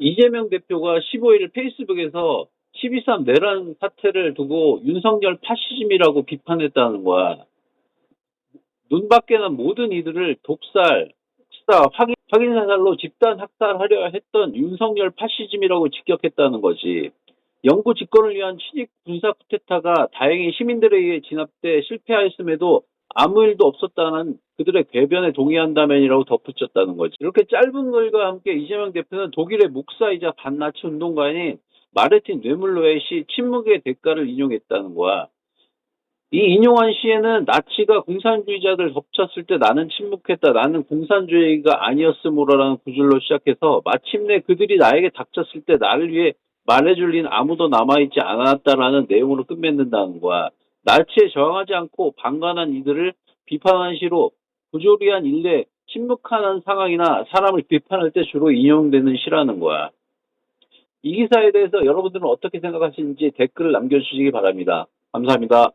이재명 대표가 15일 페이스북에서 12.3 내란 사태를 두고 윤석열 파시즘이라고 비판했다는 거야. 눈 밖에 난 모든 이들을 독살, 학살, 확인, 확인 사살로 집단 학살하려 했던 윤석열 파시즘이라고 직격했다는 거지. 영구 집권을 위한 취직 군사 쿠데타가 다행히 시민들에 의해 진압돼 실패하였음에도 아무 일도 없었다는 그들의 궤변에 동의한다면이라고 덧붙였다는 거지. 이렇게 짧은 글과 함께 이재명 대표는 독일의 목사이자 반나치 운동가인 마르틴 뇌물로의 침묵의 대가를 인용했다는 거야. 이 인용한 시에는 나치가 공산주의자들 덮쳤을 때 나는 침묵했다. 나는 공산주의가 아니었으므로라는 구절로 시작해서 마침내 그들이 나에게 닥쳤을 때 나를 위해 말해줄 리는 아무도 남아있지 않았다라는 내용으로 끝맺는다는 거야. 나치에 저항하지 않고 방관한 이들을 비판한 시로 부조리한 일례, 침묵하는 상황이나 사람을 비판할 때 주로 인용되는 시라는 거야. 이 기사에 대해서 여러분들은 어떻게 생각하시는지 댓글을 남겨주시기 바랍니다. 감사합니다.